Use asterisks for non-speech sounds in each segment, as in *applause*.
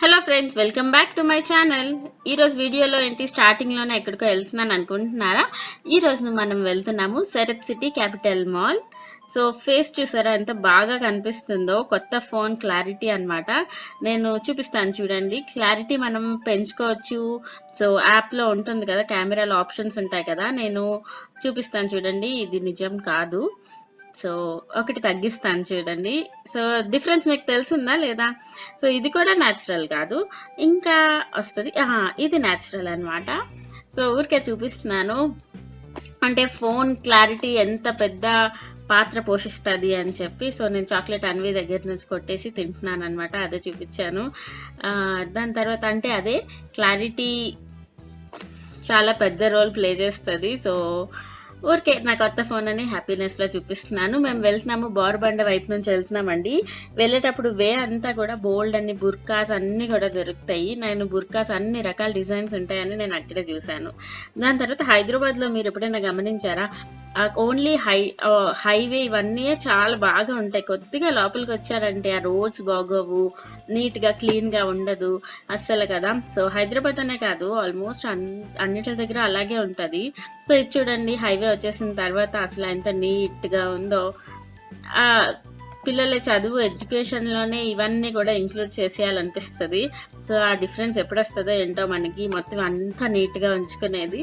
Hello friends welcome back to my channel ఈ రోజు వీడియోలో ఏంటి? స్టార్టింగ్లోనే ఎక్కడికో వెళ్తున్నాను అనుకుంటున్నారా? ఈ రోజు మనం వెళ్తున్నాము Sarath city capital mall so face చూసారా? ఎంత బాగా కనిపిస్తుందో. కొత్త ఫోన్ క్లారిటీ అన్నమాట. నేను చూపిస్తాను చూడండి. క్లారిటీ మనం పెంచుకోవచ్చు. సో యాప్లో ఉంటుంది కదా కెమెరాలో ఆప్షన్స్ ఉంటాయి కదా. నేను చూపిస్తాను చూడండి. ఇది నిజం కాదు. సో ఒకటి తగ్గిస్తాను చూడండి. సో డిఫరెన్స్ మీకు తెలిసిందా లేదా? సో ఇది కూడా న్యాచురల్ కాదు. ఇంకా వస్తుంది. ఇది న్యాచురల్ అనమాట సో ఊరికే చూపిస్తున్నాను. అంటే ఫోన్ క్లారిటీ ఎంత పెద్ద పాత్ర పోషిస్తుంది అని చెప్పి సో నేను చాక్లెట్ అన్వి దగ్గర నుంచి కొట్టేసి తింటున్నాను అనమాట అదే చూపించాను. దాని తర్వాత అంటే అదే క్లారిటీ చాలా పెద్ద రోల్ ప్లే చేస్తుంది. సో ఊరికే నా కొత్త ఫోన్ అని హ్యాపీనెస్లో చూపిస్తున్నాను. మేము వెళ్తున్నాము బోర్బండ వైపు నుంచి వెళ్తున్నామండి. వెళ్ళేటప్పుడు వే అంతా కూడా బోల్డ్ అన్ని బుర్కాస్ అన్ని కూడా దొరుకుతాయి. నేను బుర్కాస్ అన్ని రకాల డిజైన్స్ ఉంటాయని నేను అక్కడే చూశాను. దాని తర్వాత హైదరాబాద్లో మీరు ఎప్పుడైనా గమనించారా? ఓన్లీ హై హైవే ఇవన్నీ చాలా బాగా ఉంటాయి. కొద్దిగా లోపలికి వచ్చారంటే ఆ రోడ్స్ బాగోవు నీట్గా క్లీన్గా ఉండదు అస్సలు కదా. సో హైదరాబాద్ అనే కాదు ఆల్మోస్ట్ అన్నిటి దగ్గర అలాగే ఉంటది. సో ఇది చూడండి హైవే వచ్చేసిన తర్వాత అసలు ఎంత నీట్గా ఉందో ఆ పిల్లల చదువు ఎడ్యుకేషన్లోనే ఇవన్నీ కూడా ఇంక్లూడ్ చేసేయాలనిపిస్తుంది. సో ఆ డిఫరెన్స్ ఎప్పుడు వస్తుందో ఏంటో మనకి మొత్తం అంతా నీట్గా ఉంచుకునేది.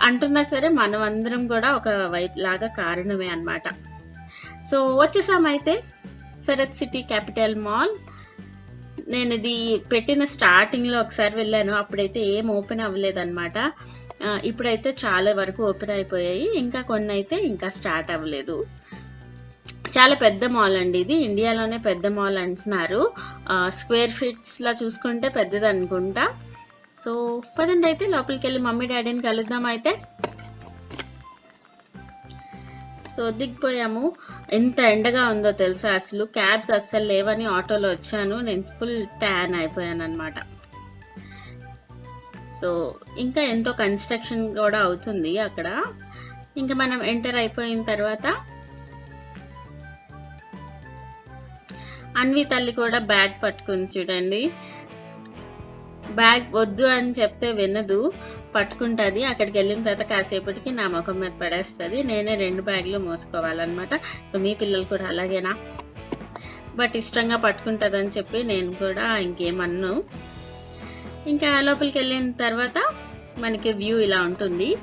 అంటున్నా సరే మనం అందరం కూడా ఒక వైపు లాగా కారణమే అనమాట సో వచ్చేసామైతే సరత్ సిటీ క్యాపిటల్ మాల్. నేను ఇది పెట్టిన స్టార్టింగ్లో ఒకసారి వెళ్ళాను. అప్పుడైతే ఏం ఓపెన్ అవ్వలేదన్నమాట. ఇప్పుడైతే చాలా వరకు ఓపెన్ అయిపోయాయి. ఇంకా కొన్ని అయితే ఇంకా స్టార్ట్ అవ్వలేదు. చాలా పెద్ద మాల్ అండి ఇది. ఇండియాలోనే పెద్ద మాల్ అంటున్నారు. స్క్వేర్ ఫీట్స్ లా చూసుకుంటే పెద్దది అనుకుంటా. సో పదండి అయితే లోపలికి వెళ్ళి మమ్మీ డాడీని కలుద్దాం అయితే. సో దిగిపోయాము. ఎంత ఎండగా ఉందో తెలుసా? అసలు క్యాబ్స్ అస్సలు లేవని ఆటోలో వచ్చాను. నేను ఫుల్ ట్యాన్ అయిపోయాను అనమాట సో ఇంకా ఎంతో కన్స్ట్రక్షన్ కూడా అవుతుంది అక్కడ. ఇంకా మనం ఎంటర్ అయిపోయిన తర్వాత అన్వి తల్లి కూడా బ్యాగ్ పట్టుకుని చూడండి. బ్యాగ్ వద్దు అని చెప్తే వినదు. పట్టుకుంటుంది. అక్కడికి వెళ్ళిన తర్వాత కాసేపటికి నా ముఖం మీద పడేస్తుంది. నేనే రెండు బ్యాగులు మోసుకోవాలన్నమాట. సో మీ పిల్లలు కూడా అలాగేనా? బట్ ఇష్టంగా పట్టుకుంటుంది అని చెప్పి నేను కూడా ఇంకేమన్ను. ఇంకా లోపలికి వెళ్ళిన తర్వాత మనకి వ్యూ ఇలా ఉంటుంది.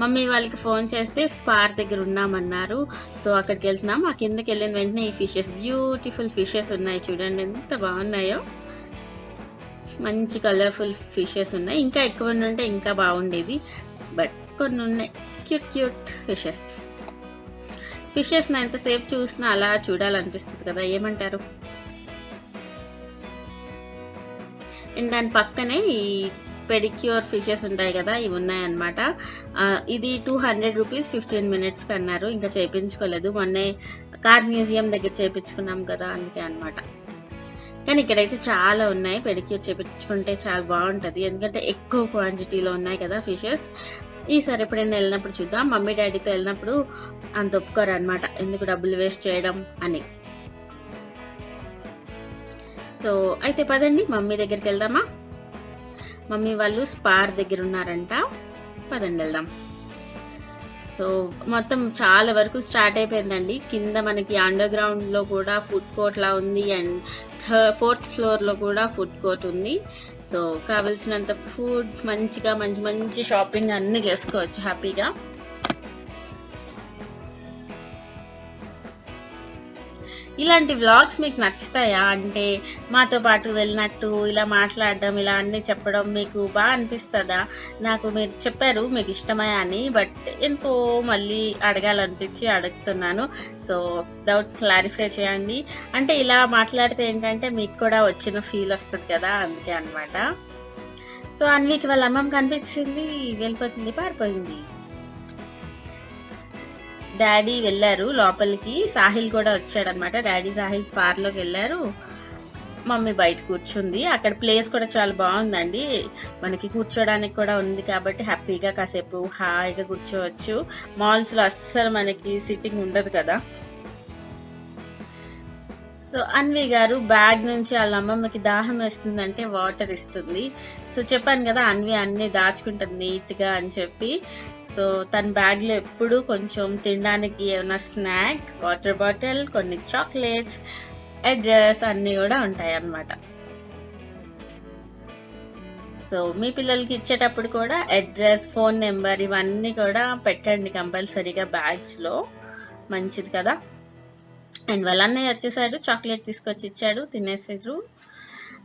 మమ్మీ వాళ్ళకి ఫోన్ చేస్తే స్పార్ దగ్గర ఉన్నామన్నారు. సో అక్కడికి వెళ్తున్నాం. ఆ కిందకి వెళ్ళిన వెంటనే ఈ ఫిషెస్ బ్యూటిఫుల్ ఫిషెస్ ఉన్నాయి చూడండి. ఎంత బాగున్నాయో. మంచి కలర్ఫుల్ ఫిషెస్ ఉన్నాయి. ఇంకా ఎక్కువ ఉంటే ఇంకా బాగుండేది. బట్ కొన్ని ఉన్నాయి. క్యూట్ క్యూట్ ఫిషెస్ ఫిషెస్ ఎంతసేపు చూసినా అలా చూడాలనిపిస్తుంది కదా. ఏమంటారు? అండ్ దాని పక్కనే ఈ పెడిక్యూర్ ఫిషెస్ ఉంటాయి కదా. ఇవి ఉన్నాయన్నమాట. ఇది టూ హండ్రెడ్ రూపీస్ ఫిఫ్టీన్ మినిట్స్కి అన్నారు ఇంకా చేయించుకోలేదు మొన్నే కార్ మ్యూజియం దగ్గర చేయించుకున్నాం కదా. అందుకే అన్నమాట. కానీ ఇక్కడైతే చాలా ఉన్నాయి. పెడిక్యూర్ చేపించుకుంటే చాలా బాగుంటుంది. ఎందుకంటే ఎక్కువ క్వాంటిటీలో ఉన్నాయి కదా ఫిషెస్ ఈసారి ఎప్పుడైనా వెళ్ళినప్పుడు చూద్దాం. మమ్మీ డాడీతో వెళ్ళినప్పుడు అంత ఒప్పుకోరు అనమాట ఎందుకు డబ్బులు వేస్ట్ చేయడం అని. సో అయితే పదండి. మమ్మీ దగ్గరికి వెళ్దామా? మమ్మీ వాళ్ళు స్పార్ దగ్గర ఉన్నారంట. పదండి వెళ్దాం. సో మొత్తం చాలా వరకు స్టార్ట్ అయిపోయిందండి. కింద మనకి అండర్ గ్రౌండ్లో కూడా ఫుడ్ కోర్ట్ లా ఉంది అండ్ ఫోర్త్ ఫ్లోర్లో కూడా ఫుడ్ కోర్ట్ ఉంది. సో కావలసినంత ఫుడ్ మంచిగా మంచి మంచి షాపింగ్ అన్ని చేసుకోవచ్చు హ్యాపీగా ఇలాంటి వ్లాగ్స్ మీకు నచ్చుతాయా? అంటే మాతో పాటు వెళ్ళినట్టు ఇలా మాట్లాడడం ఇలా అన్నీ చెప్పడం మీకు బాగా అనిపిస్తుందా? నాకు మీరు చెప్పారు మీకు ఇష్టమే అని బట్ ఎంతో మళ్ళీ అడగాలనిపించి అడుగుతున్నాను. సో డౌట్ క్లారిఫై చేయండి. అంటే ఇలా మాట్లాడితే ఏంటంటే మీకు కూడా వచ్చిన ఫీల్ వస్తుంది కదా అందుకే అనమాట సో అన్వికి వాళ్ళ అమ్మమ్మ కనిపించింది వెళ్ళిపోతుంది పారిపోయింది. డాడీ వెళ్ళారు లోపలికి. సాహిల్ కూడా వచ్చాడనమాట. డాడీ సాహిల్ స్పార్లోకి వెళ్ళారు. మమ్మీ బయట కూర్చుంది. అక్కడ ప్లేస్ కూడా చాలా బాగుందండి. మనకి కూర్చోడానికి కూడా ఉంది కాబట్టి హ్యాపీగా కాసేపు హాయిగా కూర్చోవచ్చు. మాల్స్లో అస్సలు మనకి సిట్టింగ్ ఉండదు కదా. సో అన్వి గారు బ్యాగ్ నుంచి వాళ్ళ అమ్మమ్మకి దాహం వేస్తుందంటే వాటర్ ఇస్తుంది. సో చెప్పాను కదా అన్వి అన్ని దాచుకుంటుంది నీట్గా అని చెప్పి. సో తన బ్యాగ్లో ఎప్పుడు కొంచెం తినడానికి ఏమైనా స్నాక్ వాటర్ బాటిల్ కొన్ని చాక్లెట్స్ అడ్రస్ అన్ని కూడా ఉంటాయి అన్నమాట సో మీ పిల్లలకి ఇచ్చేటప్పుడు కూడా అడ్రస్ ఫోన్ నెంబర్ ఇవన్నీ కూడా పెట్టండి కంపల్సరీగా బ్యాగ్స్లో మంచిది కదా. అండ్ వాళ్ళ అన్నయ్య వచ్చేసాడు చాక్లెట్ తీసుకొచ్చి ఇచ్చాడు తినేసారు.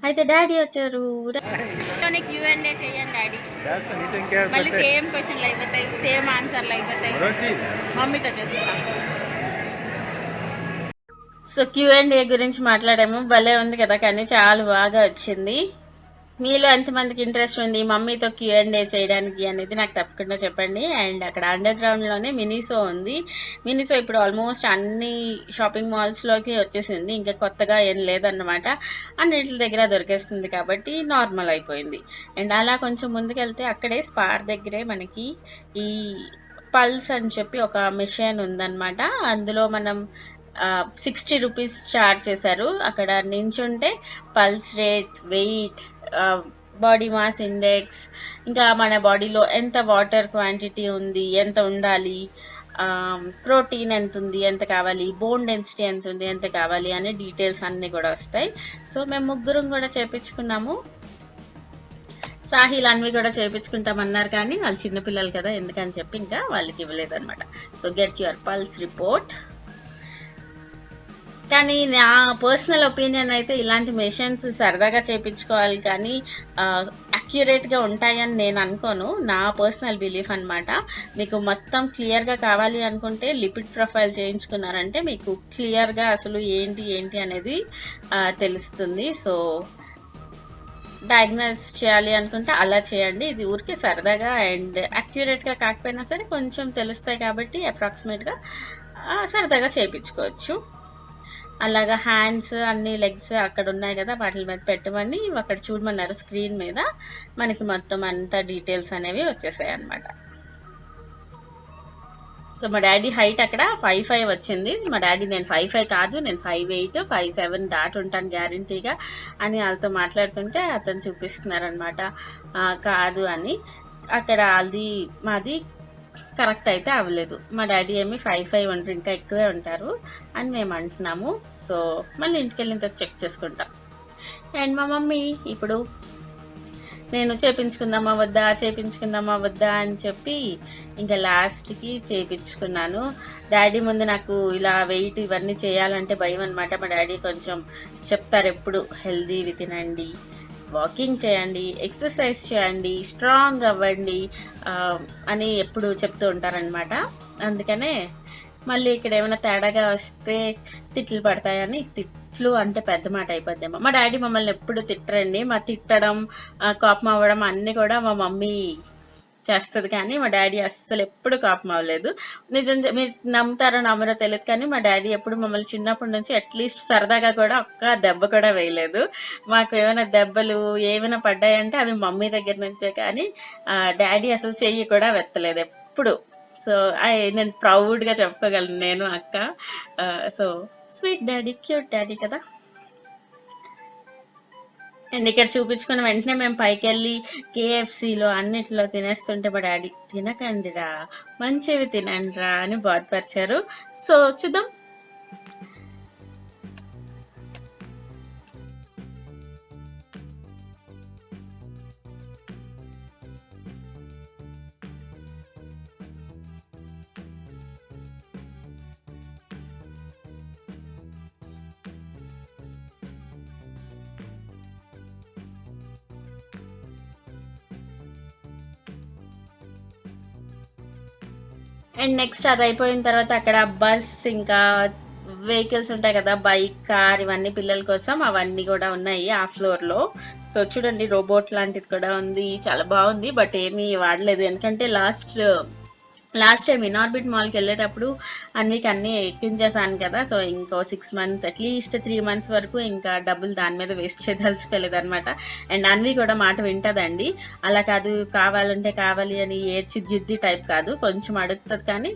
అయితే డాడీ వచ్చారు. క్యూ అండ్ ఏ చేయండి డాడీ. మళ్ళీ సేమ్ క్వశ్చన్లు అయిపోతాయి సేమ్ ఆన్సర్లు అయిపోతాయి. మమ్మీతో సో క్యూ అండ్ ఏ గురించి మాట్లాడాము. భలే ఉంది కదా కానీ చాలా బాగా వచ్చింది. మీలో ఎంతమందికి ఇంట్రెస్ట్ ఉంది? మమ్మీతో క్యూ చేయడానికి అనేది నాకు తప్పకుండా చెప్పండి. అండ్ అక్కడ అండర్ గ్రౌండ్లోనే మినీసో ఉంది. మినీసో ఇప్పుడు ఆల్మోస్ట్ అన్ని షాపింగ్ మాల్స్లోకి వచ్చేసింది. ఇంకా కొత్తగా ఏం లేదన్నమాట. అన్నింటి దగ్గర దొరికేస్తుంది కాబట్టి నార్మల్ అయిపోయింది. అండ్ అలా కొంచెం ముందుకెళ్తే అక్కడే స్పార్ దగ్గరే మనకి ఈ పల్స్ అని చెప్పి ఒక మిషన్ ఉందన్నమాట. అందులో మనం సిక్స్టీ రూపీస్ చార్జ్ చేశారు. అక్కడ నించుంటే pulse rate weight body mass index ఇంకా మన బాడీలో ఎంత వాటర్ క్వాంటిటీ ఉంది ఎంత ఉండాలి ప్రోటీన్ ఎంత ఉంది ఎంత కావాలి బోన్ డెన్సిటీ ఎంత ఉంది ఎంత కావాలి అనే డీటెయిల్స్ అన్నీ కూడా వస్తాయి. సో మేము ముగ్గురం కూడా చేపించుకున్నాము. సాహిల్ అన్వి కూడా చేయించుకుంటామన్నారు కానీ వాళ్ళు చిన్నపిల్లలు కదా ఎందుకని చెప్పి ఇంకా వాళ్ళకి ఇవ్వలేదు అనమాట so get your pulse report కానీ నా పర్సనల్ ఒపీనియన్ అయితే ఇలాంటి మెషిన్స్ సరదాగా చేయించుకోవాలి కానీ అక్యురేట్గా ఉంటాయని నేను అనుకోను. నా పర్సనల్ బిలీఫ్ అనమాట మీకు మొత్తం క్లియర్గా కావాలి అనుకుంటే లిపిడ్ ప్రొఫైల్ చేయించుకున్నారంటే మీకు క్లియర్గా అసలు ఏంటి ఏంటి అనేది తెలుస్తుంది. సో డయాగ్నోస్ చేయాలి అనుకుంటే అలా చేయండి. ఇది ఊరికే సరదాగా అండ్ అక్యురేట్గా కాకపోయినా సరే కొంచెం తెలుస్తాయి కాబట్టి అప్రాక్సిమేట్గా సరదాగా చేయించుకోవచ్చు. అలాగా హ్యాండ్స్ అన్ని లెగ్స్ అక్కడ ఉన్నాయి కదా వాటి మీద పెట్టమని అక్కడ చూడమన్నారు స్క్రీన్ మీద. మనకి మొత్తం అంతా డీటెయిల్స్ అనేవి వచ్చేసాయి అన్నమాట. సో మా డాడీ హైట్ అక్కడ ఫైవ్ ఫైవ్ వచ్చింది. మా డాడీ నేను ఫైవ్ ఫైవ్ కాదు నేను ఫైవ్ ఎయిట్ ఫైవ్ సెవెన్ దాటి ఉంటాను గ్యారంటీగా అని వాళ్ళతో మాట్లాడుతుంటే అతను చూపిస్తున్నారనమాట కాదు అని. అక్కడ అది మాది కరెక్ట్ అయితే అవ్వలేదు. మా డాడీ ఏమి ఫైవ్ ఫైవ్ అంటారు ఇంకా ఎక్కువే ఉంటారు అని మేము అంటున్నాము. సో మళ్ళీ ఇంటికి వెళ్ళిన తర్వాత చెక్ చేసుకుంటాం. అండ్ మా మమ్మీ ఇప్పుడు నేను చేపించుకుందామా వద్దా చేపించుకుందామా వద్దా అని చెప్పి ఇంకా లాస్ట్కి చేపించుకున్నాను. డాడీ ముందు నాకు ఇలా వెయిట్ ఇవన్నీ చేయాలంటే భయం అనమాట మా డాడీ కొంచెం చెప్తారు ఎప్పుడు హెల్దీవి తినండి వాకింగ్ చేయండి ఎక్సర్సైజ్ చేయండి స్ట్రాంగ్ అవ్వండి అని ఎప్పుడు చెప్తూ ఉంటారనమాట అందుకనే మళ్ళీ ఇక్కడ ఏమైనా తేడాగా వస్తే తిట్లు పడతాయని తిట్లు అంటే పెద్ద మాట అయిపోద్దేమో. మా డాడీ మమ్మల్ని ఎప్పుడు తిట్టరండి. మా తిట్టడం కోపం అవ్వడం అన్నీ కూడా మా మమ్మీ చేస్తుంది కానీ మా డాడీ అస్సలు ఎప్పుడు కోపం అవ్వలేదు. నిజం మీరు నమ్ముతారో నమ్మరో తెలియదు కానీ మా డాడీ ఎప్పుడు మమ్మల్ని చిన్నప్పటి నుంచి అట్లీస్ట్ సరదాగా కూడా ఒక్క దెబ్బ కూడా వేయలేదు. మాకు ఏమైనా దెబ్బలు ఏమైనా పడ్డాయంటే అవి మమ్మీ దగ్గర నుంచే కానీ డాడీ అసలు చెయ్యి కూడా వెత్తలేదు ఎప్పుడు. సో నేను ప్రౌడ్గా చెప్పుకోగలను నేను అక్క. So sweet daddy cute daddy కదా? అండ్ ఇక్కడ చూపించుకున్న వెంటనే మేము పైకి వెళ్ళి కేఎఫ్సిలో అన్నిట్లో తినేస్తుంటే మా డాడీ తినకండిరా మంచివి తినండిరా అని బాధపరిచారు. సో చూద్దాం. అండ్ నెక్స్ట్ అది అయిపోయిన తర్వాత అక్కడ బస్ ఇంకా వెహికల్స్ ఉంటాయి కదా బైక్ కార్ ఇవన్నీ పిల్లల కోసం అవన్నీ కూడా ఉన్నాయి ఆ ఫ్లోర్లో. సో చూడండి రోబోట్ లాంటిది కూడా ఉంది చాలా బాగుంది బట్ ఏమీ వాడలేదు. ఎందుకంటే లాస్ట్ లాస్ట్ టైం ఇనార్బిట్ మాల్కి వెళ్ళేటప్పుడు అన్నికి అన్నీ ఎక్కించేసాను కదా సో ఇంకో six months at least three months వరకు ఇంకా డబ్బులు దాని మీద వేస్ట్ చేయదలుచుకోలేదు అనమాట అండ్ అన్వి కూడా మాట వింటదండి అలా కాదు కావాలంటే కావాలి అని ఏడ్చి జిద్ది టైప్ కాదు కొంచెం అడుగుతుంది కానీ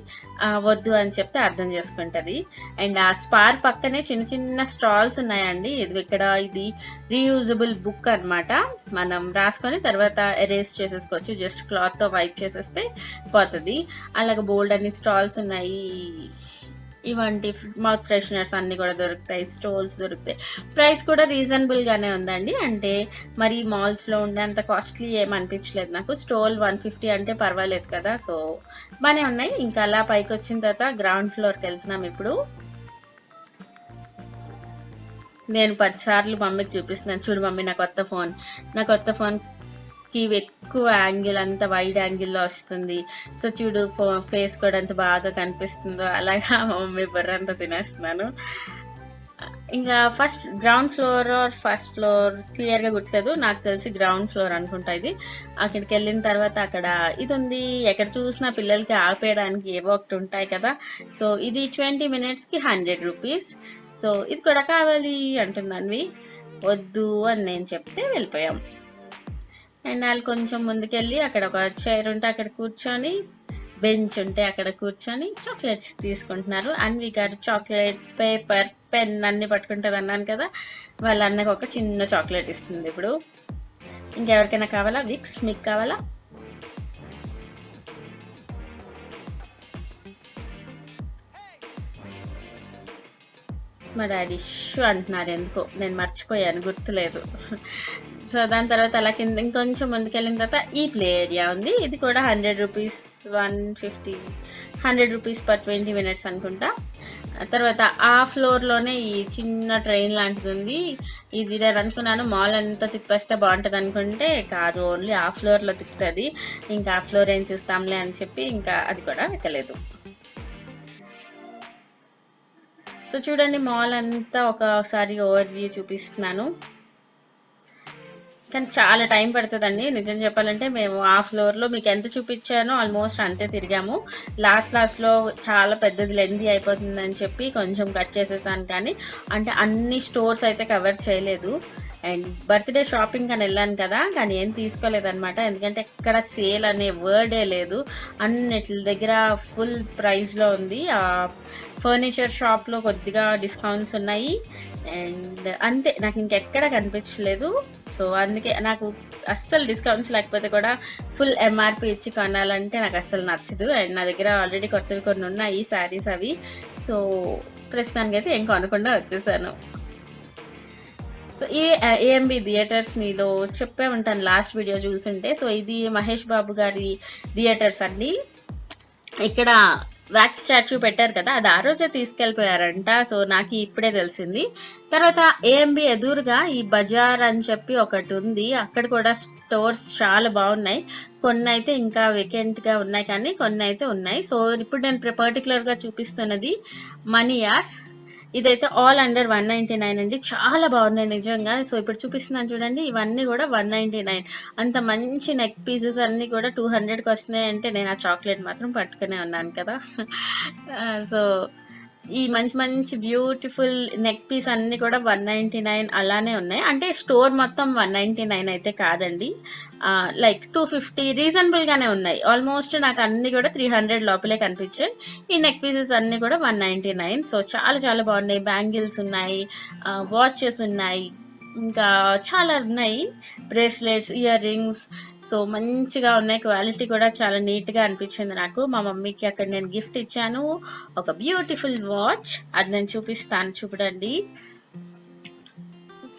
వద్దు అని చెప్తే అర్థం చేసుకుంటది. అండ్ ఆ స్పార్ పక్కనే చిన్న చిన్న స్టాల్స్ ఉన్నాయండి ఇది ఇక్కడ ఇది రీయూజబుల్ బుక్ అన్నమాట. మనం రాసుకొని తర్వాత ఎరేజ్ చేసేసుకోవచ్చు జస్ట్ క్లాత్తో వైప్ చేసేస్తే పోతుంది. అలాగే బోల్డ్ అన్ని స్టాల్స్ ఉన్నాయి. ఇవంటి మౌత్ ఫ్రెషనర్స్ అన్ని కూడా దొరుకుతాయి స్టోల్స్ దొరుకుతాయి. ప్రైస్ కూడా రీజనబుల్ గానే ఉందండి. అంటే మరి మాల్స్లో ఉండే అంత కాస్ట్లీ ఏం అనిపించలేదు నాకు. స్టోల్ వన్ ఫిఫ్టీ అంటే పర్వాలేదు కదా. సో బాగానే ఉన్నాయి. ఇంకా అలా పైకి వచ్చిన తర్వాత గ్రౌండ్ ఫ్లోర్కి వెళ్తున్నాం ఇప్పుడు. నేను పదిసార్లు మమ్మీకి చూపిస్తున్నాను. చూడు మమ్మీ నా కొత్త ఫోన్ నా కొత్త ఫోన్ కి ఎక్కువ యాంగిల్ అంత వైడ్ యాంగిల్లో వస్తుంది. సో చూడు ఫో ఫేస్ కూడా ఎంత బాగా కనిపిస్తుందో అలాగా మా మమ్మీ బుర్ర అంతా తినేస్తున్నాను. ఇంకా first ground floor or first floor క్లియర్గా గుర్తులేదు. నాకు తెలిసి గ్రౌండ్ ఫ్లోర్ అనుకుంటా ఇది. అక్కడికి వెళ్ళిన తర్వాత అక్కడ ఇది ఉంది ఎక్కడ చూసినా పిల్లలకి ఆపేయడానికి ఏవో ఒకటి ఉంటాయి కదా. సో ఇది ట్వంటీ మినిట్స్కి హండ్రెడ్ రూపీస్ సో ఇది కూడా కావాలి అంటున్నాను. వద్దు అని నేను చెప్తే వెళ్ళిపోయాం. అండ్ వాళ్ళు కొంచెం ముందుకెళ్ళి అక్కడ ఒక చైర్ ఉంటే అక్కడ కూర్చొని బెంచ్ ఉంటే అక్కడ కూర్చొని చాక్లెట్స్ తీసుకుంటున్నారు. అన్వి గారు చాక్లెట్ పేపర్ పెన్ అన్ని పట్టుకుంటారు అన్నాను కదా. వాళ్ళ అన్నకు ఒక చిన్న చాక్లెట్ ఇస్తుంది ఇప్పుడు. ఇంకెవరికైనా కావాలా? విక్స్ మీకు కావాలా? మా డాడీ ఇష్యూ అంటున్నారు ఎందుకో. నేను మర్చిపోయాను గుర్తులేదు. సో దాని తర్వాత అలా కింద ఇంకొంచెం ముందుకెళ్ళిన తర్వాత ఈ ప్లే ఏరియా ఉంది. ఇది కూడా hundred rupees one fifty hundred rupees per twenty minutes అనుకుంటా. తర్వాత ఆ ఫ్లోర్లోనే ఈ చిన్న ట్రైన్ లాంటిది ఉంది. ఇది నేను అనుకున్నాను మాల్ అంతా తిప్పేస్తే బాగుంటుంది అనుకుంటే కాదు ఓన్లీ ఆ ఫ్లోర్లో తిప్పుతుంది. ఇంకా ఆ ఫ్లోర్ ఏం చూస్తాంలే అని చెప్పి ఇంకా అది కూడా ఎక్కలేదు. సో చూడండి మాల్ అంతా ఒకసారి ఓవర్ వ్యూ చూపిస్తున్నాను. కానీ చాలా టైం పడుతుందండి. నిజం చెప్పాలంటే మేము ఆ ఫ్లోర్లో మీకు ఎంత చూపించానో ఆల్మోస్ట్ అంతే తిరిగాము. లాస్ట్ లాస్ట్లో చాలా పెద్దది లెంది అయిపోతుందని చెప్పి కొంచెం కట్ చేసేసాను కానీ అంటే అన్ని స్టోర్స్ అయితే కవర్ చేయలేదు. అండ్ బర్త్డే షాపింగ్ అని వెళ్ళాను కదా కానీ ఏం తీసుకోలేదన్నమాట. ఎందుకంటే ఎక్కడ సేల్ అనే వర్డే లేదు. అన్నిటి దగ్గర ఫుల్ ప్రైస్లో ఉంది. ఆ ఫర్నిచర్ షాప్లో కొద్దిగా డిస్కౌంట్స్ ఉన్నాయి. అండ్ అంతే నాకు ఇంకెక్కడ కనిపించలేదు. సో అందుకే నాకు అస్సలు డిస్కౌంట్స్ లేకపోతే కూడా ఫుల్ ఎంఆర్పి ఇచ్చి కొనాలంటే నాకు అస్సలు నచ్చదు. అండ్ నా దగ్గర ఆల్రెడీ కొత్తవి కొన్ని ఉన్నాయి శారీస్ అవి. సో ప్రస్తుతానికి అయితే ఏం కొనకుండా వచ్చేసాను. సో ఈ ఏఎంబి థియేటర్స్ మీలో చెప్పే ఉంటాను లాస్ట్ వీడియో చూసుంటే. సో ఇది మహేష్ బాబు గారి థియేటర్స్ అండి. ఇక్కడ వ్యాక్స్ స్టాచ్యూ పెట్టారు కదా అది ఆ రోజే తీసుకెళ్ళిపోయారంట. సో నాకు ఇప్పుడే తెలిసింది. తర్వాత ఏఎంబి ఎదురుగా ఈ బజార్ అని చెప్పి ఒకటి ఉంది. అక్కడ కూడా స్టోర్స్ చాలా బాగున్నాయి. కొన్ని అయితే ఇంకా వేకెంట్గా ఉన్నాయి కానీ కొన్ని అయితే ఉన్నాయి. సో ఇప్పుడు నేను పర్టికులర్గా చూపిస్తున్నది మనీ యార్ ఇదైతే all under one ninety nine అండి. చాలా బాగున్నాయి నిజంగా. సో ఇప్పుడు చూపిస్తున్నాను చూడండి. ఇవన్నీ కూడా వన్ నైన్టీ నైన్ అంత మంచి నెక్ పీసెస్ అన్ని కూడా టూ హండ్రెడ్కి వస్తున్నాయి అంటే నేను ఆ చాక్లెట్ మాత్రం పట్టుకునే ఉన్నాను కదా. *laughs* సో ఈ మంచి మంచి బ్యూటిఫుల్ నెక్ పీస్ అన్ని కూడా వన్ నైన్టీ నైన్ అలానే ఉన్నాయి. అంటే స్టోర్ మొత్తం వన్ నైన్టీ నైన్ అయితే కాదండి. లైక్ టూ ఫిఫ్టీ రీజనబుల్ గానే ఉన్నాయి. ఆల్మోస్ట్ నాకు అన్ని కూడా త్రీ హండ్రెడ్ లోపలే కనిపించాయి. ఈ నెక్ పీసెస్ అన్ని కూడా వన్ నైన్టీ నైన్. సో చాలా చాలా బాగున్నాయి. బ్యాంగిల్స్ ఉన్నాయి. వాచెస్ ఉన్నాయి. ఇంకా చాలా ఉన్నాయి. బ్రేస్లెట్స్ ఇయర్ రింగ్స్ సో మంచిగా ఉన్నాయి. క్వాలిటీ కూడా చాలా నీట్గా అనిపించింది నాకు. మా మమ్మీకి అక్కడ నేను గిఫ్ట్ ఇచ్చాను. ఒక బ్యూటిఫుల్ వాచ్ అది నేను చూపిస్తాను చూడండి.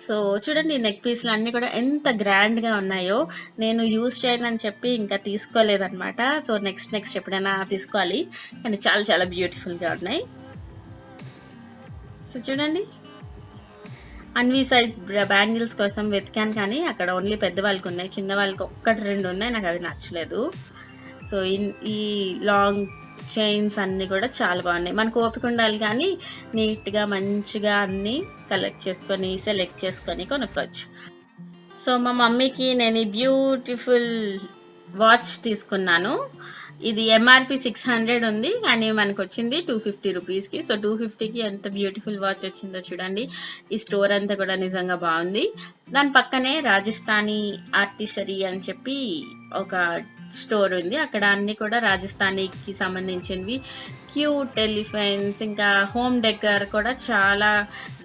సో చూడండి నెక్ పీస్లు అన్నీ కూడా ఎంత గ్రాండ్గా ఉన్నాయో. నేను యూజ్ చేయను అని చెప్పి ఇంకా తీసుకోలేదన్నమాట. సో నెక్స్ట్ నెక్స్ట్ ఎప్పుడైనా తీసుకోవాలి. కానీ చాలా చాలా బ్యూటిఫుల్గా ఉన్నాయి. సో చూడండి. అన్వి సైజ్ బ్యాంగిల్స్ కోసం వెతికాను కానీ అక్కడ ఓన్లీ పెద్దవాళ్ళకి ఉన్నాయి చిన్న వాళ్ళకి ఒక్కటి రెండు ఉన్నాయి నాకు అవి నచ్చలేదు. సో ఈ లాంగ్ చైన్స్ అన్నీ కూడా చాలా బాగున్నాయి. మనకు ఓపిక ఉండాలి కానీ నీట్గా మంచిగా అన్నీ కలెక్ట్ చేసుకొని సెలెక్ట్ చేసుకొని కొనుక్కోవచ్చు. సో మా మమ్మీకి నేను ఈ బ్యూటిఫుల్ వాచ్ తీసుకున్నాను. ఇది ఎంఆర్పి సిక్స్ హండ్రెడ్ ఉంది కానీ మనకు వచ్చింది టూ ఫిఫ్టీ రూపీస్కి సో టూ ఫిఫ్టీకి ఎంత బ్యూటిఫుల్ వాచ్ వచ్చిందో చూడండి. ఈ స్టోర్ అంతా కూడా నిజంగా బాగుంది. దాని పక్కనే రాజస్థానీ ఆర్టిసరీ అని చెప్పి ఒక స్టోర్ ఉంది. అక్కడ అన్ని కూడా రాజస్థానీకి సంబంధించినవి. క్యూట్ ఎలిఫెంట్స్ ఇంకా హోమ్ డెకర్ కూడా చాలా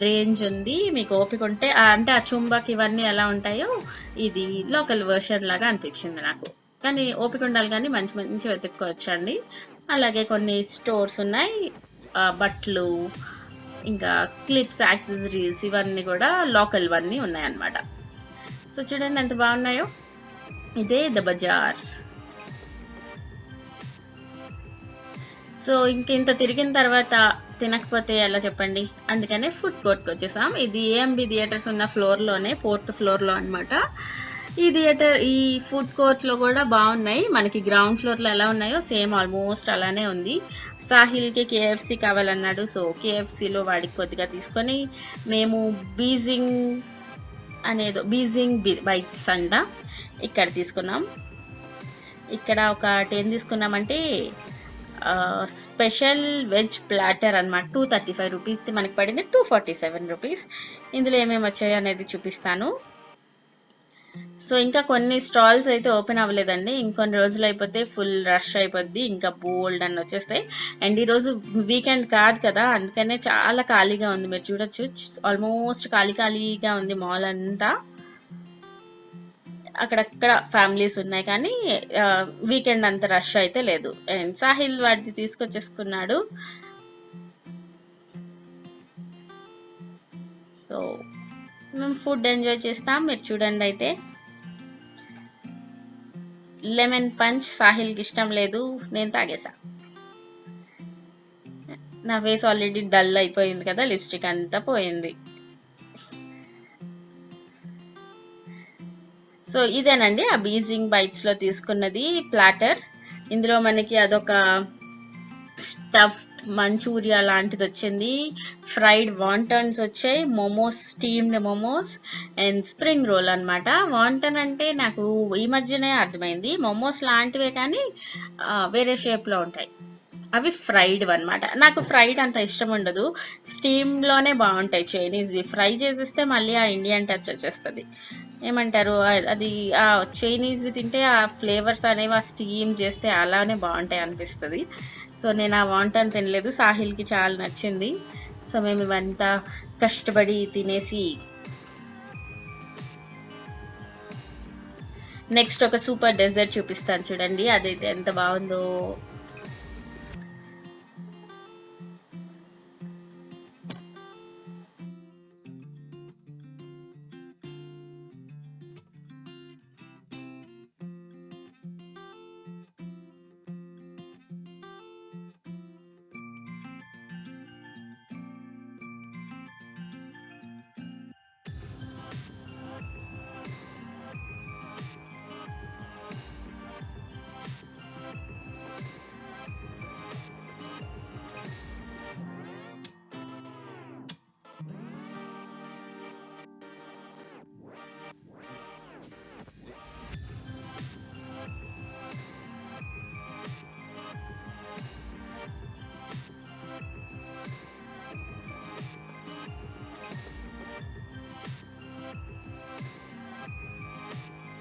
రేంజ్ ఉంది. మీకు ఓపిక ఉంటే అంటే ఆ చుంబక్ ఇవన్నీ ఎలా ఉంటాయో ఇది లోకల్ వర్షన్ లాగా అనిపించింది నాకు. కానీ ఓపిక ఉండాలి కానీ మంచి మంచి వెతుక్కోవచ్చండి. అలాగే కొన్ని స్టోర్స్ ఉన్నాయి. బట్టలు ఇంకా క్లిప్స్ యాక్సెసరీస్ ఇవన్నీ కూడా లోకల్ వన్నీ ఉన్నాయన్నమాట. సో చూడండి ఎంత బాగున్నాయో. ఇదే ద బజార్. సో ఇంక ఇంత తిరిగిన తర్వాత తినకపోతే ఎలా చెప్పండి? అందుకనే ఫుడ్ కోర్ట్కి వచ్చేసాం. ఇది ఏఎంబి థియేటర్స్ ఉన్న ఫ్లోర్లోనే ఫోర్త్ ఫ్లోర్లో అనమాట ఈ థియేటర్ ఈ ఫుడ్ కోర్ట్లో కూడా బాగున్నాయి. మనకి గ్రౌండ్ ఫ్లోర్లో ఎలా ఉన్నాయో సేమ్ ఆల్మోస్ట్ అలానే ఉంది. సాహిల్కి కేఎఫ్సి కావాలన్నాడు. సో కేఎఫ్సిలో వాడికి కొద్దిగా తీసుకొని మేము బీజింగ్ అనేదో బీజింగ్ బైట్స్ అంట ఇక్కడ తీసుకున్నాం. ఇక్కడ ఒక టెన్ తీసుకున్నామంటే స్పెషల్ వెజ్ ప్లాటర్ అనమాట టూ థర్టీ ఫైవ్ రూపీస్ది మనకి పడింది. Two forty seven rupees. ఇందులో ఏమేమి వచ్చాయో అనేది చూపిస్తాను. సో ఇంకా కొన్ని స్టాల్స్ అయితే ఓపెన్ అవ్వలేదండి. ఇంకొన్ని రోజులు అయిపోతే ఫుల్ రష్ అయిపోద్ది. ఇంకా బోల్డ్ అని వచ్చేస్తాయి. అండ్ ఈరోజు వీకెండ్ కాదు కదా అందుకనే చాలా ఖాళీగా ఉంది. మీరు చూడొచ్చు. ఆల్మోస్ట్ ఖాళీ ఖాళీగా ఉంది మాల్ అంతా. అక్కడక్కడ ఫ్యామిలీస్ ఉన్నాయి కానీ వీకెండ్ అంత రష్ అయితే లేదు. అండ్ సాహిల్ వాడిది తీసుకొచ్చేసుకున్నాడు. సో మేము ఫుడ్ ఎంజాయ్ చేస్తాం. మీరు చూడండి అయితే. లెమన్ పంచ్ సాహిల్కి ఇష్టం లేదు. నేను తాగేసా. నా ఫేస్ ఆల్రెడీ డల్ అయిపోయింది కదా లిప్స్టిక్ అంతా పోయింది. సో ఇదేనండి ఆ బీజింగ్ బైట్స్లో తీసుకున్నది ప్లాటర్. ఇందులో మనకి అదొక స్టఫ్ మంచూరియా లాంటిది వచ్చింది. ఫ్రైడ్ వాంటన్స్ వచ్చాయి. Momos steamed momos and spring roll అన్నమాట. వాంటన్ అంటే నాకు ఈ మధ్యనే అర్థమైంది. మోమోస్ లాంటివే కానీ వేరే షేప్లో ఉంటాయి. అవి ఫ్రైడ్ అన్నమాట. నాకు ఫ్రైడ్ అంత ఇష్టం ఉండదు. స్టీమ్లోనే బాగుంటాయి చైనీస్వి ఫ్రై చేసేస్తే మళ్ళీ ఆ ఇండియన్ టచ్ వచ్చేస్తుంది. ఏమంటారు? అది ఆ చైనీస్వి తింటే ఆ ఫ్లేవర్స్ అనేవి ఆ స్టీమ్ చేస్తే అలానే బాగుంటాయి అనిపిస్తుంది. సో నేను ఆ వాంటన్ తినలేదు. సాహిల్కి చాలా నచ్చింది. సో మేము ఇవంతా కష్టపడి తినేసి నెక్స్ట్ ఒక సూపర్ డెజర్ట్ చూపిస్తాను చూడండి. అదైతే ఎంత బాగుందో.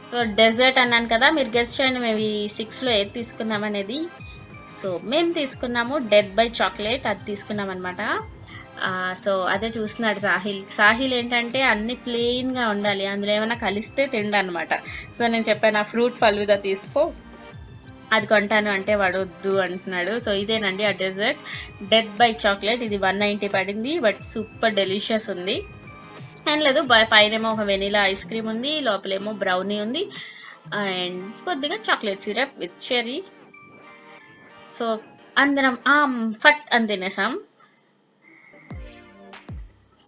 సో డెజర్ట్ అన్నాను కదా మీరు గెస్ట్ చేయండి మేము ఈ సిక్స్లో ఏది తీసుకున్నాం అనేది. సో మేము తీసుకున్నాము డెత్ బై చాక్లెట్ అది తీసుకున్నాం అనమాట సో అదే చూస్తున్నాడు సాహిల్. సాహిల్ ఏంటంటే అన్ని ప్లెయిన్గా ఉండాలి అందులో ఏమైనా కలిస్తే తిండనమాట సో నేను చెప్పాను ఆ ఫ్రూట్ ఫలుదా తీసుకో అది కొంటాను అంటే వాడు వద్దు అంటున్నాడు. సో ఇదేనండి ఆ డెజర్ట్ డెత్ బై చాక్లెట్ ఇది వన్ నైంటీ పడింది బట్ సూపర్ డెలిషియస్ ఉంది. ఏం లేదు. పైనేమో ఒక వెనీలా ఐస్ క్రీమ్ ఉంది లోపలేమో బ్రౌనీ ఉంది. అండ్ కొద్దిగా chocolate syrup with cherry so అందరం ఆ ఫట్ అని తినేసాం.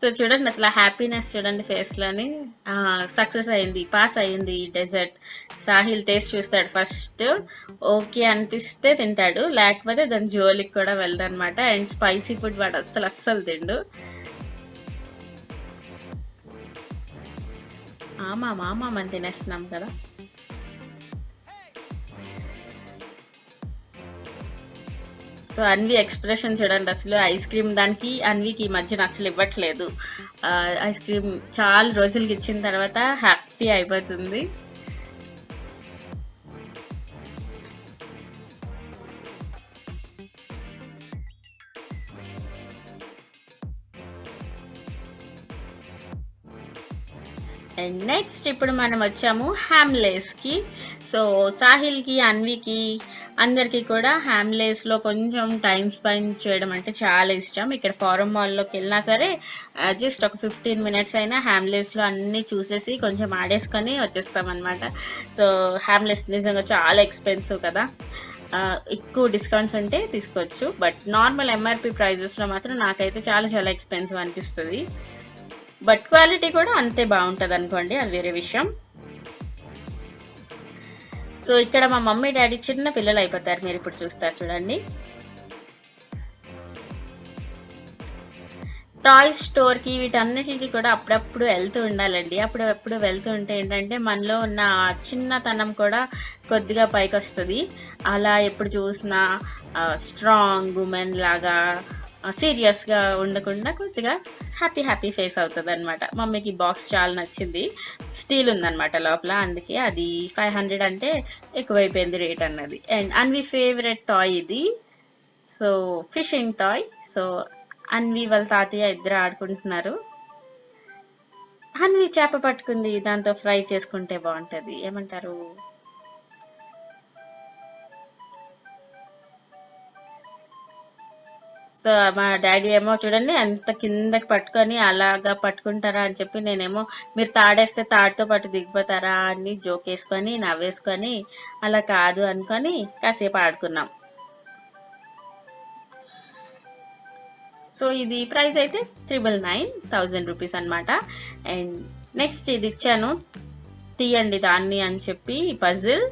సో చూడండి అసలు హ్యాపీనెస్ చూడండి ఫేస్లోని సక్సెస్ అయింది పాస్ అయింది డెజర్ట్. సాహిల్ టేస్ట్ చూస్తాడు ఫస్ట్. ఓకే అనిపిస్తే తింటాడు. లేకపోతే దాని జోలికి కూడా వెళ్ళదన్నమాట అండ్ స్పైసీ ఫుడ్ వాడు అస్సలు అస్సలు తిండు. ఆమా మామా మనం తినేస్తున్నాం కదా. సో అన్వి ఎక్స్ప్రెషన్ చూడండి అసలు ఐస్ క్రీమ్ దానికి అన్వికి ఈ మధ్యన అసలు ఇవ్వట్లేదు. ఐస్ క్రీమ్ చాలా రోజులకి ఇచ్చిన తర్వాత హ్యాపీ అయిపోతుంది. నెక్స్ట్ ఇప్పుడు మనం వచ్చాము హ్యామ్లేస్కి సో సాహిల్కి అన్వికి అందరికీ కూడా హ్యామ్లేస్లో కొంచెం టైం స్పెండ్ చేయడం అంటే చాలా ఇష్టం. ఇక్కడ ఫారం మాల్లోకి వెళ్ళినా సరే జస్ట్ ఒక ఫిఫ్టీన్ మినిట్స్ అయినా హ్యామ్లేస్లో అన్నీ చూసేసి కొంచెం ఆడేసుకొని వచ్చేస్తామన్నమాట. సో హ్యామ్లేస్ నిజంగా చాలా ఎక్స్పెన్సివ్ కదా. ఎక్కువ డిస్కౌంట్స్ ఉంటే తీసుకోవచ్చు. బట్ నార్మల్ ఎంఆర్పి ప్రైజెస్లో మాత్రం నాకైతే చాలా చాలా ఎక్స్పెన్సివ్ అనిపిస్తుంది. బట్ క్వాలిటీ కూడా అంతే బాగుంటుంది అనుకోండి అది వేరే విషయం. సో ఇక్కడ మా మమ్మీ డాడీ చిన్న పిల్లలు అయిపోతారు మీరు ఇప్పుడు చూస్తారు చూడండి. టాయ్ స్టోర్కి వీటన్నిటికి కూడా అప్పుడప్పుడు వెళ్తూ ఉండాలండి. అప్పుడు వెళ్తూ ఉంటే ఏంటంటే మనలో ఉన్న చిన్నతనం కూడా కొద్దిగా పైకి వస్తుంది అలా ఎప్పుడు చూసినా స్ట్రాంగ్ ఉమెన్ లాగా సీరియస్గా ఉండకుండా కొద్దిగా హ్యాపీ హ్యాపీ ఫేస్ అవుతుంది అనమాట మమ్మీకి బాక్స్ చాలా నచ్చింది. స్టీల్ ఉందన్నమాట లోపల అందుకే అది ఫైవ్ హండ్రెడ్ అంటే ఎక్కువైపోయింది రేట్ అన్నది. అండ్ అన్వి ఫేవరెట్ టాయ్ ఇది. So fishing toy so Anvi వాళ్ళ తాతయ్య ఇద్దరు ఆడుకుంటున్నారు. అన్వి చేప పట్టుకుంది దాంతో ఫ్రై చేసుకుంటే బాగుంటుంది. ఏమంటారు? సో మా డాడీ ఏమో చూడండి ఎంత కిందకి పట్టుకొని అలాగా పట్టుకుంటారా అని చెప్పి నేనేమో మీరు తాడేస్తే తాడుతో పాటు దిగిపోతారా అని జోక్ వేసుకొని నవ్వేసుకొని అలా కాదు అనుకొని కాసేపు ఆడుకున్నాం. సో ఇది ప్రైస్ అయితే త్రిబుల్ నైన్ థౌజండ్ రూపీస్ అనమాట అండ్ నెక్స్ట్ ఇది ఇచ్చాను తీయండి దాన్ని అని చెప్పి పజిల్.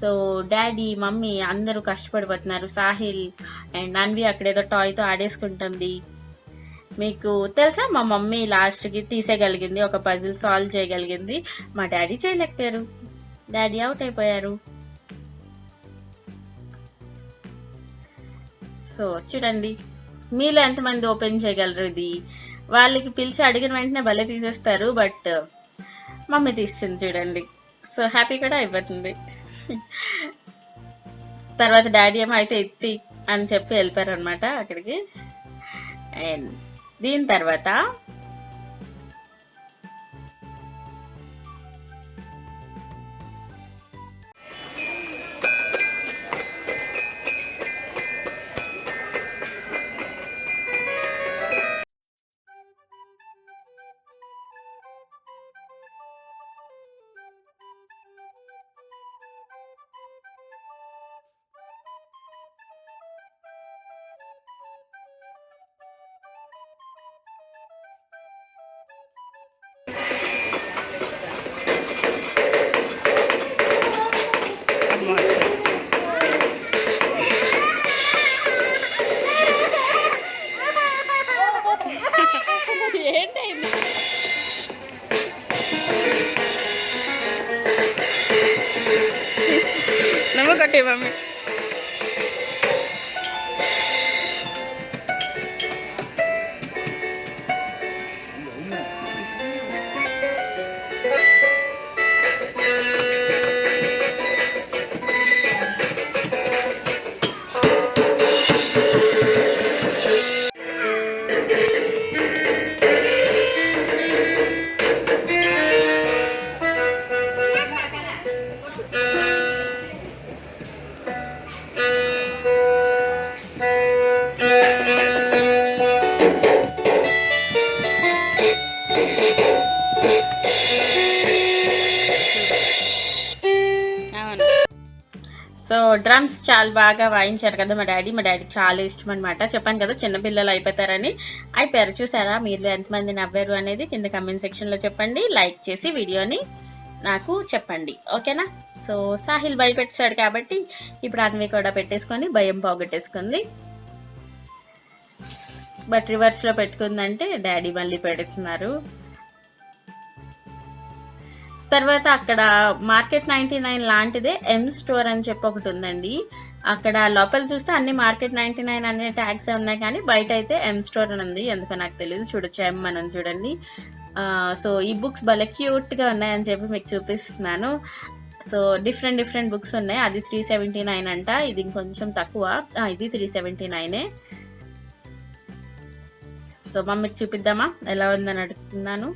సో డాడీ మమ్మీ అందరూ కష్టపడిపోతున్నారు. సాహిల్ అండ్ అన్వి అక్కడేదో టాయ్తో ఆడేసుకుంటుంది. మీకు తెలుసా మా మమ్మీ లాస్ట్కి తీసేయగలిగింది ఒక పజిల్ సాల్వ్ చేయగలిగింది. మా డాడీ చేయలేకపోయారు. డాడీ అవుట్ అయిపోయారు. సో చూడండి మీలో ఎంతమంది ఓపెన్ చేయగలరు ఇది? వాళ్ళకి పిలిచి అడిగిన వెంటనే భలే తీసేస్తారు బట్ మమ్మీ తీస్తుంది చూడండి. సో హ్యాపీ కూడా అయిపోతుంది. తర్వాత డాడీ ఏమో అయితే ఎత్తి అని చెప్పి వెళ్ళిపోయారు అనమాట అక్కడికి. అండ్ దీని తర్వాత చాలా బాగా వాయించారు కదా మా డాడీ. మా డాడీ చాలా ఇష్టం అనమాట చెప్పాను కదా చిన్నపిల్లలు అయిపోతారని. అయిపోయారు. చూసారా? మీరు ఎంతమంది నవ్వారు అనేది కింద కమెంట్ సెక్షన్లో చెప్పండి. లైక్ చేసి వీడియోని నాకు చెప్పండి. ఓకేనా? సో సాహిల్ భయపెట్టాడు కాబట్టి ఇప్పుడు అన్వి కూడా పెట్టేసుకొని భయం పోగొట్టేసుకుంది. బట్ రివర్స్లో పెట్టుకుందంటే డాడీ మళ్ళీ పెడుతున్నారు. తర్వాత అక్కడ మార్కెట్ నైన్టీ నైన్ లాంటిదే ఎం స్టోర్ అని చెప్పి ఒకటి ఉందండి. అక్కడ లోపల చూస్తే అన్ని మార్కెట్ నైన్టీ నైన్ అనే ట్యాగ్స్ ఉన్నాయి కానీ బయట అయితే ఎం స్టోర్ అని ఉంది. ఎందుకో నాకు తెలియదు చూడొచ్చు. ఎం అని చూడండి. సో ఈ బుక్స్ భలే క్యూట్గా ఉన్నాయని చెప్పి మీకు చూపిస్తున్నాను. సో డిఫరెంట్ డిఫరెంట్ బుక్స్ ఉన్నాయి. అది త్రీ సెవెంటీ నైన్ అంట. ఇది ఇంకొంచెం తక్కువ. ఇది త్రీ సెవెంటీ నైనే సో మమ్మీకి చూపిద్దామా? ఎలా ఉందని అడుగుతున్నాను.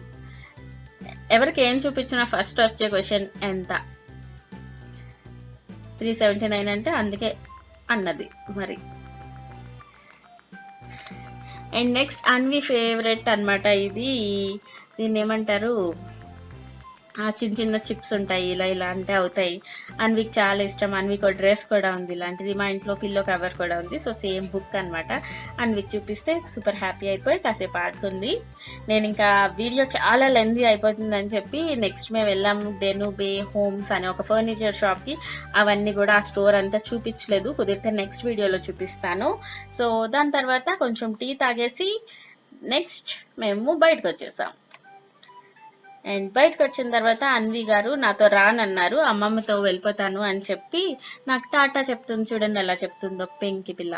ఎవరికి ఏం చూపించినా ఫస్ట్ వచ్చే క్వశ్చన్ ఎంత? త్రీ సెవెంటీ నైన్ అంటే అందుకే అన్నది మరి. అండ్ నెక్స్ట్ అన్వి ఫేవరెట్ అన్నమాట ఇది. దీన్ని ఏమంటారు చిన్న చిన్న చిప్స్ ఉంటాయి ఇలా ఇలా అంటే అవుతాయి. అన్వికి చాలా ఇష్టం. అన్వికి ఒక డ్రెస్ కూడా ఉంది ఇలాంటిది మా ఇంట్లో పిల్లో కవర్ కూడా ఉంది. సో సేమ్ బుక్ అనమాట అన్వికి చూపిస్తే సూపర్ హ్యాపీ అయిపోయి కాసేపు ఆడుకుంది. నేను ఇంకా వీడియో చాలా లెందీ అయిపోతుందని చెప్పి నెక్స్ట్ మేము వెళ్ళాము డెను బే హోమ్స్ అనే ఒక ఫర్నిచర్ షాప్కి అవన్నీ కూడా ఆ స్టోర్ అంతా చూపించలేదు. కుదిరితే నెక్స్ట్ వీడియోలో చూపిస్తాను. సో దాని తర్వాత కొంచెం టీ తాగేసి నెక్స్ట్ మేము బయటకు వచ్చేసాం. అండ్ బయటకు వచ్చిన తర్వాత అన్వి గారు నాతో రానన్నారు అమ్మమ్మతో వెళ్ళిపోతాను అని చెప్పి నాకు టాటా చెప్తుంది చూడండి ఎలా చెప్తుందో పెంకి పిల్ల.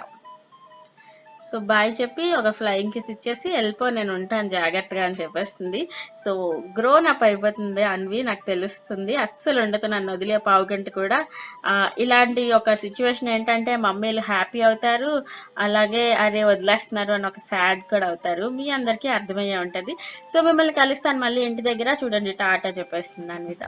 సో బాయ్ చెప్పి ఒక ఫ్లయింగ్ కిస్ ఇచ్చేసి వెళ్ళిపో నేను ఉంటాను జాగ్రత్తగా అని చెప్పేస్తుంది. సో గ్రోన్ అప్ అయిపోతుంది అన్వి నాకు తెలుస్తుంది. అస్సలు ఉండదు నన్ను వదిలే పావుగంట కూడా. ఇలాంటి ఒక సిచ్యువేషన్ ఏంటంటే మమ్మీలు హ్యాపీ అవుతారు. అలాగే అరే వదిలేస్తున్నారు అని ఒక సాడ్ కూడా అవుతారు. మీ అందరికీ అర్థమయ్యే ఉంటుంది. సో మిమ్మల్ని కలుస్తాను మళ్ళీ ఇంటి దగ్గర. చూడండి టాటా చెప్పేస్తుంది అన్విత.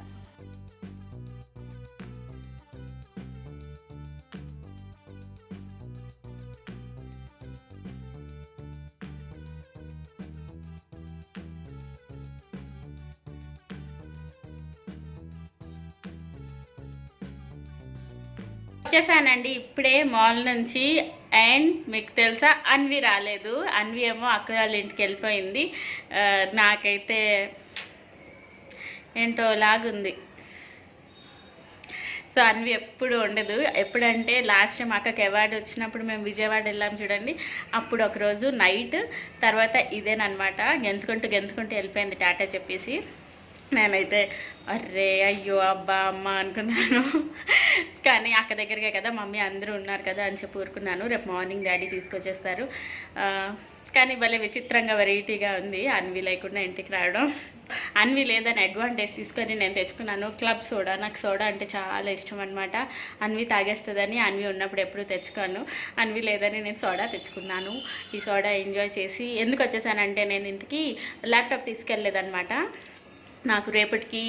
వచ్చేసానండి. ఇప్పుడే మాల్ నుంచి అండ్ మీకు తెలుసా అన్వి రాలేదు. అన్వి ఏమో అక్క వాళ్ళ ఇంటికి వెళ్ళిపోయింది. నాకైతే ఏంటో లాగుంది. సో అన్వి ఎప్పుడు ఉండదు. ఎప్పుడంటే లాస్ట్ టైం అక్కకి అవార్డు వచ్చినప్పుడు మేము విజయవాడ వెళ్ళాం చూడండి. అప్పుడు ఒకరోజు నైట్ తర్వాత ఇదేనమాట గెంతుకుంటూ గెంతుకుంటూ వెళ్ళిపోయింది టాటా చెప్పేసి. నేనైతే అర్రే అయ్యో అబ్బా అమ్మ అనుకున్నాను. కానీ అక్క దగ్గరకే కదా మమ్మీ అందరూ ఉన్నారు కదా అని చెప్పి ఊరుకున్నాను. రేపు మార్నింగ్ డాడీ తీసుకొచ్చేస్తారు. కానీ భలే విచిత్రంగా వెరైటీగా ఉంది అన్వి లేకుండా ఇంటికి రావడం. అన్వి లేదని అడ్వాంటేజ్ తీసుకొని నేను తెచ్చుకున్నాను. క్లబ్ సోడా నాకు సోడా అంటే చాలా ఇష్టం అనమాట అన్వి తాగేస్తుందని అన్వి ఉన్నప్పుడు ఎప్పుడు తెచ్చుకోను. అన్వి లేదని నేను సోడా తెచ్చుకున్నాను. ఈ సోడా ఎంజాయ్ చేసి ఎందుకు వచ్చేసానంటే నేను ఇంటికి ల్యాప్టాప్ తీసుకెళ్ళలేదన్నమాట. నాకు రేపటికి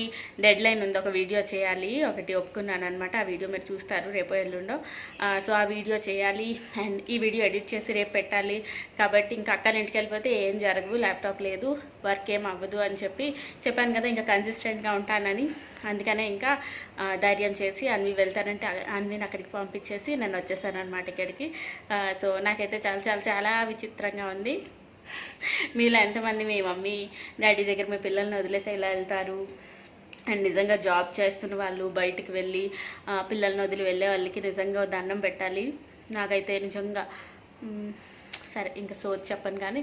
డెడ్ లైన్ ఉంది ఒక వీడియో చేయాలి ఒకటి ఒప్పుకున్నాను అనమాట ఆ వీడియో మీరు చూస్తారు రేపు ఎల్లుండో. సో ఆ వీడియో చేయాలి అండ్ ఈ వీడియో ఎడిట్ చేసి రేపు పెట్టాలి. కాబట్టి ఇంకా అక్కల ఇంటికి వెళ్ళిపోతే ఏం జరగవు ల్యాప్టాప్ లేదు వర్క్ ఏం అవ్వదు అని చెప్పి చెప్పాను కదా ఇంకా కన్సిస్టెంట్గా ఉంటానని. అందుకనే ఇంకా ధైర్యం చేసి అన్వి వెళ్తానంటే అన్విని అక్కడికి పంపించేసి నేను వచ్చేసాను అనమాట ఇక్కడికి సో నాకైతే చాలా చాలా చాలా విచిత్రంగా ఉంది. మీలో ఎంతమంది మీ మమ్మీ డాడీ దగ్గర మీ పిల్లల్ని వదిలేసి ఇలా వెళ్తారు? అండ్ నిజంగా జాబ్ చేస్తున్న వాళ్ళు బయటికి వెళ్ళి పిల్లల్ని వదిలి వెళ్ళే వాళ్ళకి నిజంగా దండం పెట్టాలి. నాకైతే నిజంగా సరే ఇంకా సోచ్ చెప్పను కానీ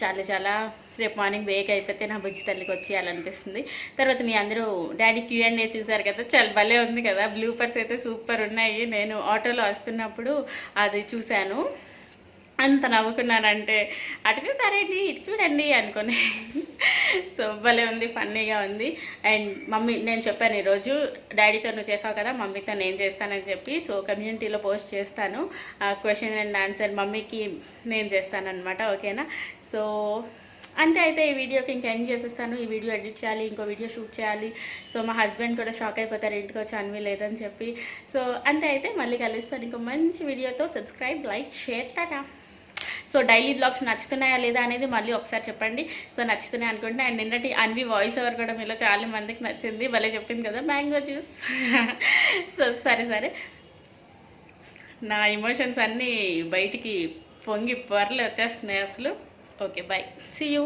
చాలా చాలా రేపు మార్నింగ్ వేక్ అయిపోతే నా బుజ్జి తల్లికి వచ్చేయాలనిపిస్తుంది. తర్వాత మీ అందరూ డాడీ క్యూ అండ్ ఏ చూసారు కదా చాలా భలే ఉంది కదా. బ్లూపర్స్ అయితే సూపర్ ఉన్నాయి. నేను ఆటోలో వస్తున్నప్పుడు అది చూశాను. అంత నవ్వుకున్నారంటే అటు చూస్తారేంటి? ఇటు చూడండి అనుకుని. సో భలే ఉంది ఫన్నీగా ఉంది. అండ్ మమ్మీ నేను చెప్పాను ఈరోజు డాడీతో నువ్వు చేసావు కదా మమ్మీతో నేను చేస్తానని చెప్పి సో కమ్యూనిటీలో పోస్ట్ చేస్తాను. క్వశ్చన్ అండ్ ఆన్సర్ మమ్మీకి నేను చేస్తానన్నమాట ఓకేనా? సో అంతే అయితే ఈ వీడియోకి ఇంకా ఎండ్ చేసేస్తాను. ఈ వీడియో ఎడిట్ చేయాలి ఇంకో వీడియో షూట్ చేయాలి. సో మా హస్బెండ్ కూడా షాక్ అయిపోతారు ఇంటికి వచ్చి అన్వి లేదని చెప్పి. సో అంతే అయితే మళ్ళీ కలుస్తాను ఇంకో మంచి వీడియోతో. Subscribe like share tata. So daily blogs నచ్చుతున్నాయా లేదా అనేది మళ్ళీ ఒకసారి చెప్పండి. సో నచ్చుతున్నాయి అనుకుంటే అండ్ నిన్నటి అన్వి వాయిస్ ఓవర్ కూడా మీలో చాలా మందికి నచ్చింది. భలే చెప్పింది కదా మ్యాంగో జ్యూస్. *laughs* సో సరే సరే. నా ఎమోషన్స్ అన్నీ బయటికి పొంగి పొరలు వచ్చేస్తున్నాయి అసలు. Okay bye see you